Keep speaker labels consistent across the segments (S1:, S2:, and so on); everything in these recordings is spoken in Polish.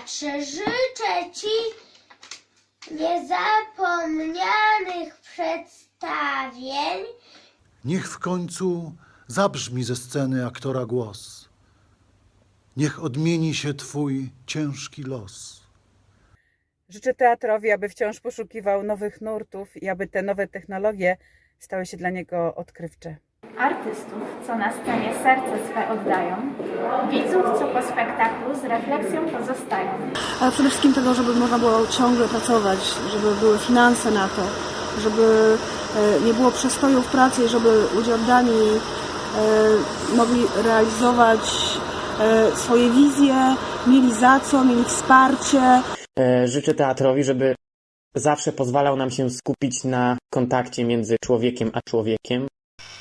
S1: teatrze, życzę Ci niezapomnianych przedstawień,
S2: Niech w końcu zabrzmi ze sceny aktora głos. Niech odmieni się twój ciężki los.
S3: Życzę teatrowi, aby wciąż poszukiwał nowych nurtów i aby te nowe technologie stały się dla niego odkrywcze.
S4: Artystów, co na scenie serce swe oddają, widzów, co po spektaklu z refleksją pozostają.
S5: ale przede wszystkim tego, żeby można było ciągle pracować, żeby były finanse na to, żeby e, nie było przestoju w pracy żeby ludzie oddani e, mogli realizować e, swoje wizje, mieli za co, mieli wsparcie.
S6: Życzę teatrowi, żeby zawsze pozwalał nam się skupić na kontakcie między człowiekiem a człowiekiem.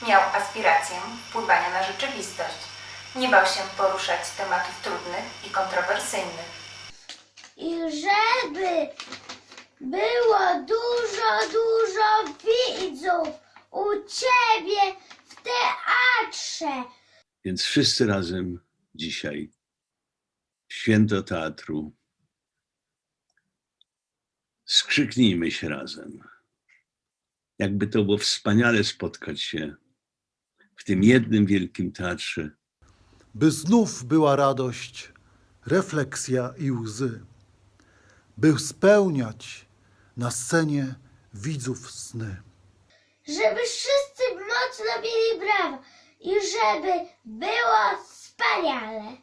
S7: Miał aspirację wpływania na rzeczywistość. Nie bał się poruszać tematów trudnych i kontrowersyjnych.
S1: i żeby było dużo, dużo widzów u Ciebie w teatrze.
S8: Więc wszyscy razem dzisiaj, święto teatru, skrzyknijmy się razem. Jakby to było wspaniale spotkać się w tym jednym wielkim teatrze,
S2: By znów była radość, refleksja i łzy. By spełniać na scenie widzów sny.
S1: Żeby wszyscy mocno mieli brawa i żeby było wspaniale.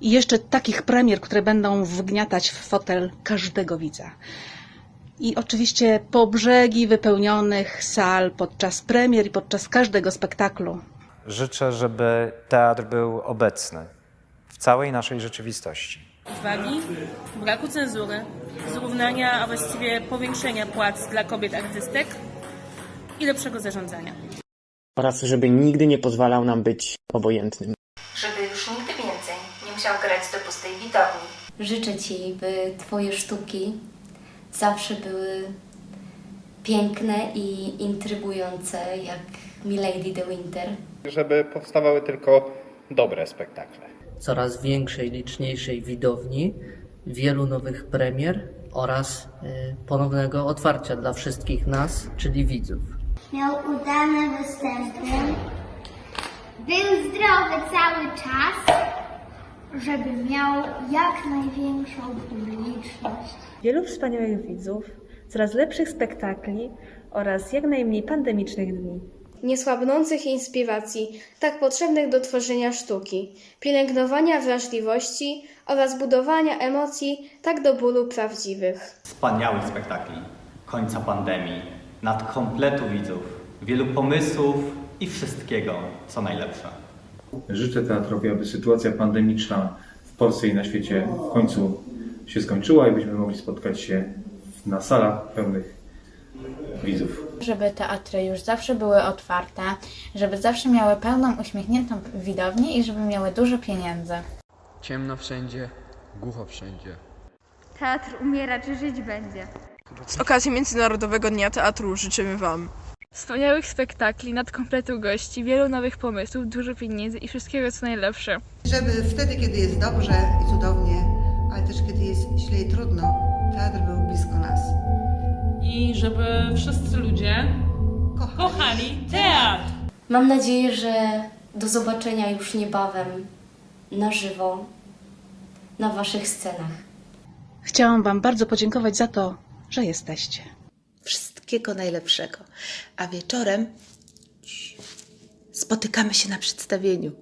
S9: I jeszcze takich premier, które będą wgniatać w fotel każdego widza. I oczywiście po brzegi wypełnionych sal podczas premier i podczas każdego spektaklu.
S10: Życzę, żeby teatr był obecny w całej naszej rzeczywistości.
S11: uwagi, braku cenzury, zrównania, a właściwie powiększenia płac dla kobiet artystek i lepszego zarządzania.
S6: Oraz żeby nigdy nie pozwalał nam być obojętnym.
S7: Żeby już nigdy więcej nie musiał grać do pustej widowni.
S12: Życzę Ci, by Twoje sztuki zawsze były piękne i intrygujące, jak Milady de Winter.
S10: Żeby powstawały tylko dobre spektakle.
S11: Coraz większej, liczniejszej widowni, wielu nowych premier oraz y, ponownego otwarcia dla wszystkich nas, czyli widzów.
S1: Miał udane występy. Był zdrowy cały czas, żeby miał jak największą publiczność.
S4: Wielu wspaniałych widzów, coraz lepszych spektakli oraz jak najmniej pandemicznych dni.
S5: Niesłabnących inspiracji, tak potrzebnych do tworzenia sztuki, pielęgnowania wrażliwości oraz budowania emocji tak do bólu prawdziwych.
S10: Wspaniałych spektakli, końca pandemii, nadkompletu widzów, wielu pomysłów i wszystkiego, co najlepsze.
S8: Życzę teatrowi, aby sytuacja pandemiczna w Polsce i na świecie w końcu się skończyła i byśmy mogli spotkać się na salach pełnych widzów.
S4: Żeby teatry już zawsze były otwarte, żeby zawsze miały pełną uśmiechniętą widownię i żeby miały dużo pieniędzy.
S11: Ciemno wszędzie, głucho wszędzie.
S4: Teatr umiera czy żyć będzie.
S5: Z okazji Międzynarodowego Dnia Teatru życzymy Wam
S4: Wspaniałych spektakli, nadkompletu gości, wielu nowych pomysłów, dużo pieniędzy i wszystkiego co najlepsze.
S5: Żeby wtedy, kiedy jest dobrze i cudownie, ale też kiedy jest źle i trudno, teatr był blisko nas.
S11: I żeby wszyscy ludzie kochali teatr.
S12: Mam nadzieję, że do zobaczenia już niebawem na żywo na Waszych scenach.
S9: Chciałam Wam bardzo podziękować za to, że jesteście.
S7: Wszystkiego najlepszego. A wieczorem spotykamy się na przedstawieniu.